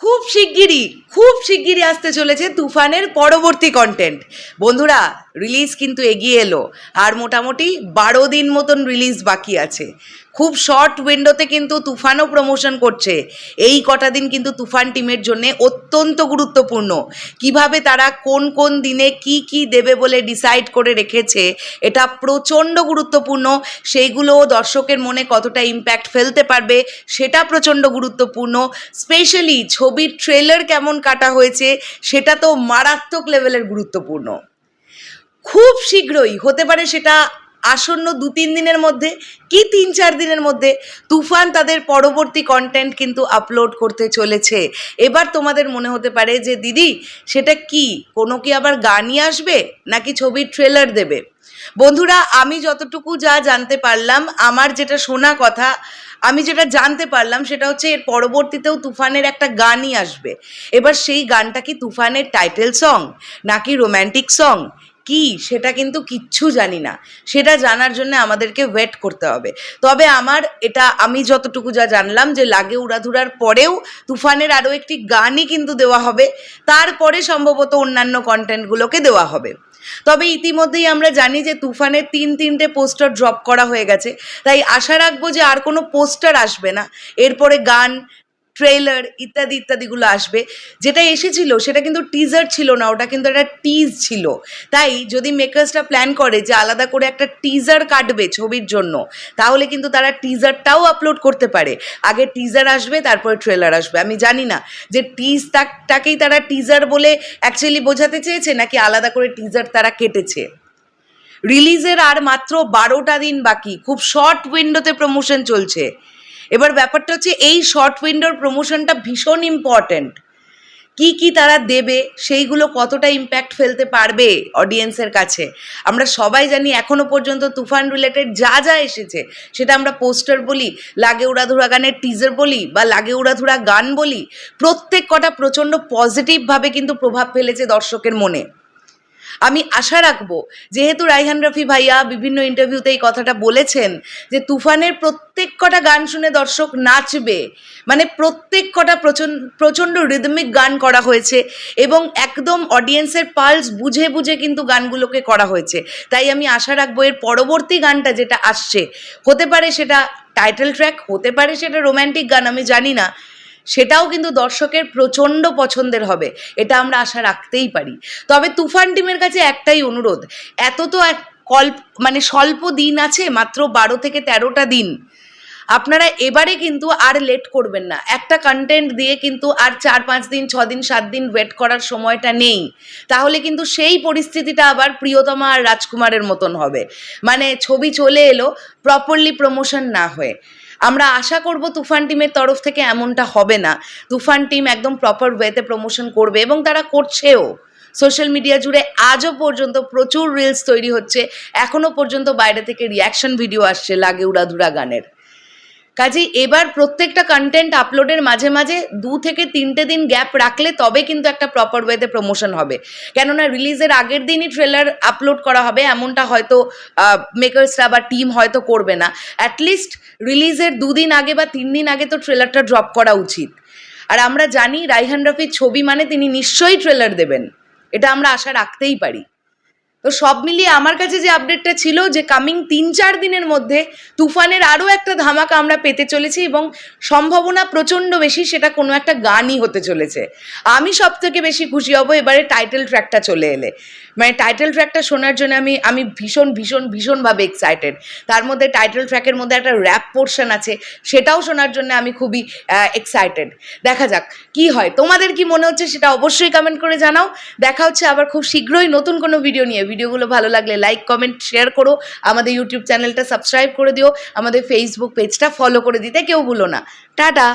খুব শিগগিরই খুব শিগগিরই আসতে চলেছে তুফানের পরবর্তী কন্টেন্ট বন্ধুরা রিলিজ কিন্তু এগিয়ে এলো, আর মোটামুটি বারো দিন মতন রিলিজ বাকি আছে। খুব শর্ট উইন্ডোতে কিন্তু তুফানও প্রমোশন করছে। এই কটা দিন কিন্তু তুফান টিমের জন্য অত্যন্ত গুরুত্বপূর্ণ। কীভাবে তারা কোন কোন দিনে কি কি দেবে বলে ডিসাইড করে রেখেছে, এটা প্রচণ্ড গুরুত্বপূর্ণ। সেইগুলো দর্শকের মনে কতটা ইম্প্যাক্ট ফেলতে পারবে, সেটা প্রচণ্ড গুরুত্বপূর্ণ। স্পেশালি ছবির ট্রেলার কেমন কাটা হয়েছে, সেটা তো মারাত্মক লেভেলের গুরুত্বপূর্ণ। খুব শীঘ্রই, হতে পারে সেটা আসন্ন দু তিন দিনের মধ্যে কি তিন চার দিনের মধ্যে তুফান তাদের পরবর্তী কন্টেন্ট কিন্তু আপলোড করতে চলেছে। এবার তোমাদের মনে হতে পারে যে, দিদি, সেটা কি? কোনো কি আবার গানই আসবে? নাকি ছবির ট্রেলার দেবে? বন্ধুরা, আমি যতটুকু যা জানতে পারলাম, আমার যেটা শোনা কথা, আমি যেটা জানতে পারলাম, সেটা হচ্ছে এর পরবর্তীতেও তুফানের একটা গানই আসবে। এবার সেই গানটা কি তুফানের টাইটেল সং নাকি রোম্যান্টিক সং কি সেটা কিন্তু কিচ্ছু জানি না। সেটা জানার জন্য আমাদেরকে ওয়েট করতে হবে। তবে আমার এটা আমি যতটুকু যা জানলাম যে লাগে উড়াধুরার পরেও তুফানের আরও একটি গানই কিন্তু দেওয়া হবে। তারপরে সম্ভবত অন্যান্য কন্টেন্টগুলোকে দেওয়া হবে। তবে ইতিমধ্যেই আমরা জানি যে তুফানের তিন তিনটে পোস্টার ড্রপ করা হয়ে গেছে। তাই আশা রাখব যে আর কোনো পোস্টার আসবে না। এরপরে গান ট্রেলার ইত্যাদি ইত্যাদিগুলো আসবে। যেটা এসেছিল, সেটা কিন্তু টিজার ছিল না, ওটা কিন্তু একটা টিজ ছিল। তাই যদি মেকার্সরা প্ল্যান করে যে আলাদা করে একটা টিজার কাটবে ছবির জন্য, তাহলে কিন্তু তারা টিজারটাও আপলোড করতে পারে। আগে টিজার আসবে, তারপরে ট্রেলার আসবে। আমি জানি না যে টিজ তাকটাকেই তারা টিজার বলে অ্যাকচুয়ালি বোঝাতে চেয়েছে, নাকি আলাদা করে টিজার তারা কেটেছে। রিলিজের আর মাত্র বারোটা দিন বাকি। খুব শর্ট উইন্ডোতে প্রমোশন চলছে। এবার ব্যাপারটা হচ্ছে এই শর্ট উইন্ডোর প্রমোশনটা ভীষণ ইম্পর্ট্যান্ট কি কি তারা দেবে, সেইগুলো কতটা ইম্প্যাক্ট ফেলতে পারবে অডিয়েন্সের কাছে? আমরা সবাই জানি এখনও পর্যন্ত তুফান রিলেটেড যা যা এসেছে, সেটা আমরা পোস্টার বলি, লাগে উড়াধুরা গানের টিজার বলি বা লাগে উড়াধুরা গান বলি, প্রত্যেক কটা প্রচণ্ড পজিটিভভাবে কিন্তু প্রভাব ফেলেছে দর্শকের মনে। আমি আশা রাখব, যেহেতু রাইহান রফি ভাইয়া বিভিন্ন ইন্টারভিউতে এই কথাটা বলেছেন, যে তুফানের প্রত্যেক কটা গান শুনে দর্শক নাচবে। মানে প্রত্যেক কটা প্রচণ্ড প্রচণ্ড রিদমিক গান করা হয়েছে এবং একদম অডিয়েন্সের পালস বুঝে বুঝে কিন্তু গানগুলোকে করা হয়েছে। তাই আমি আশা রাখব এর পরবর্তী গানটা যেটা আসছে, হতে পারে সেটা টাইটেল ট্র্যাক হতে পারে সেটা রোম্যান্টিক গান, আমি জানি না। সেটাও কিন্তু দর্শকের প্রচণ্ড পছন্দের হবে, এটা আমরা আশা রাখতেই পারি। তবে তুফান টিমের কাছে একটাই অনুরোধ, এত তো এক কল্প মানে স্বল্প দিন আছে, মাত্র বারো থেকে তেরোটা দিন। আপনারা এবারে কিন্তু আর লেট করবেন না, একটা কন্টেন্ট দিয়ে কিন্তু আর চার, পাঁচ দিন, ছ দিন, সাত দিন ওয়েট করার সময়টা নেই। তাহলে কিন্তু সেই পরিস্থিতিটা আবার প্রিয়তমা আর রাজকুমারের মতন হবে। মানে ছবি চলে এলো প্রপারলি প্রমোশন না হয়ে। আমরা আশা করব তুফান টিমের তরফ থেকে এমনটা হবে না। তুফান টিম একদম প্রপার ওয়েতে প্রমোশন করবে এবং তারা করছেও। সোশ্যাল মিডিয়া জুড়ে আজও পর্যন্ত প্রচুর রিলস তৈরি হচ্ছে। এখনও পর্যন্ত বাইরে থেকে রিয়াকশন ভিডিও আসছে, লাগে উড়াধুরা গানের। কাজেই এবার প্রত্যেকটা কন্টেন্ট আপলোডের মাঝে মাঝে দু থেকে তিনটে দিন গ্যাপ রাখলে তবে কিন্তু একটা প্রপার ওয়েতে প্রমোশন হবে। কেননা রিলিজের আগের দিনই ট্রেলার আপলোড করা হবে, এমনটা হয়তো মেকার্সরা বা টিম হয়তো করবে না। অ্যাটলিস্ট রিলিজের দুদিন আগে বা তিন দিন আগে তো ট্রেলারটা ড্রপ করা উচিত। আর আমরা জানি রাইহান রফির ছবি মানে তিনি নিশ্চয়ই ট্রেলার দেবেন। এটা আমরা আশা রাখতেই পারি। তো সব মিলিয়ে আমার কাছে যে আপডেটটা ছিল যে কামিং তিন চার দিনের মধ্যে তুফানের আরও একটা ধামাকা আমরা পেতে চলেছি এবং সম্ভাবনা প্রচণ্ড বেশি সেটা কোনো একটা গানই হতে চলেছে। আমি সব থেকে বেশি খুশি হব এবারে টাইটেল ট্র্যাকটা চলে এলে। মানে টাইটেল ট্র্যাকটা শোনার জন্য আমি আমি ভীষণ ভীষণ, ভীষণভাবে এক্সাইটেড তার মধ্যে টাইটেল ট্র্যাকের মধ্যে একটা র্যাপ পোর্শন আছে, সেটাও শোনার জন্য আমি খুবই এক্সাইটেড দেখা যাক কি হয়। তোমাদের কি মনে হচ্ছে সেটা অবশ্যই কমেন্ট করে জানাও। দেখা হচ্ছে আবার খুব শীঘ্রই নতুন কোনো ভিডিও নিয়ে। ভিডিওগুলো ভালো লাগলে লাইক কমেন্ট শেয়ার করো। আমাদের ইউটিউব চ্যানেলটা সাবস্ক্রাইব করে দিও। আমাদের ফেসবুক পেজটা ফলো করে দিতে কেউ ভুলো না। টাটা!